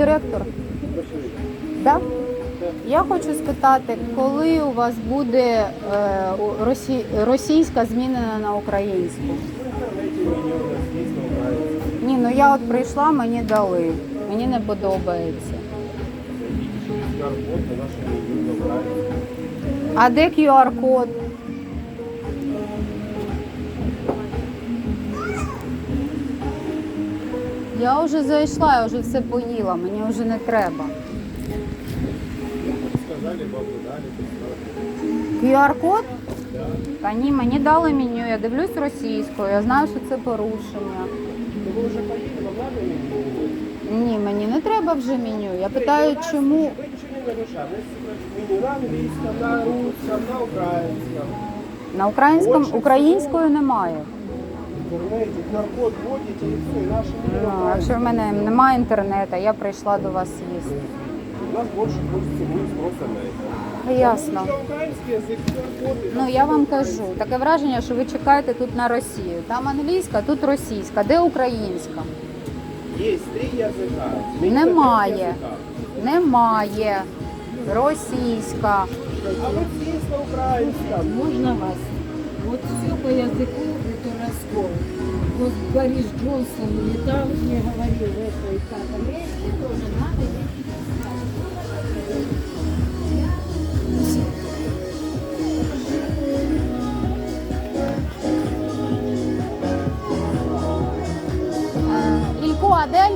директор. Да? Я хочу спитати, коли у вас буде е, росі... російська змінена на українську? Ні, ну я от прийшла, мені дали. Мені не подобається. А де QR-код? Я вже зайшла, я вже все поїла, мені вже не треба. Сказали, бабу дали, QR-код? Та ні, мені дали меню, я дивлюсь російською, я знаю, що це порушення. Ви вже поїли, меню? Ні, мені не треба вже меню. Я питаю, чому Ви нічого не нарушаєте. Меню на англійському, на русском, на українському. на українському українською немає. Інтернеті QR-код вводите і все, і наше меню Ну, на якщо в мене немає інтернету, я прийшла до вас їсти. У нас більше хочеться буде просто на. Ясно. Український язик, QR-код. Ну я вам кажу, таке враження, що ви чекаєте тут на Росію. Там англійська, тут російська. Де українська? Є три язика. Немає. Немає. Російська. А от є на українському. Можно вас? Вот все по языку это раскол. Вот Борис Джонсон летал, мне говорил это и так. А если тоже надо, Е, Ілько, а де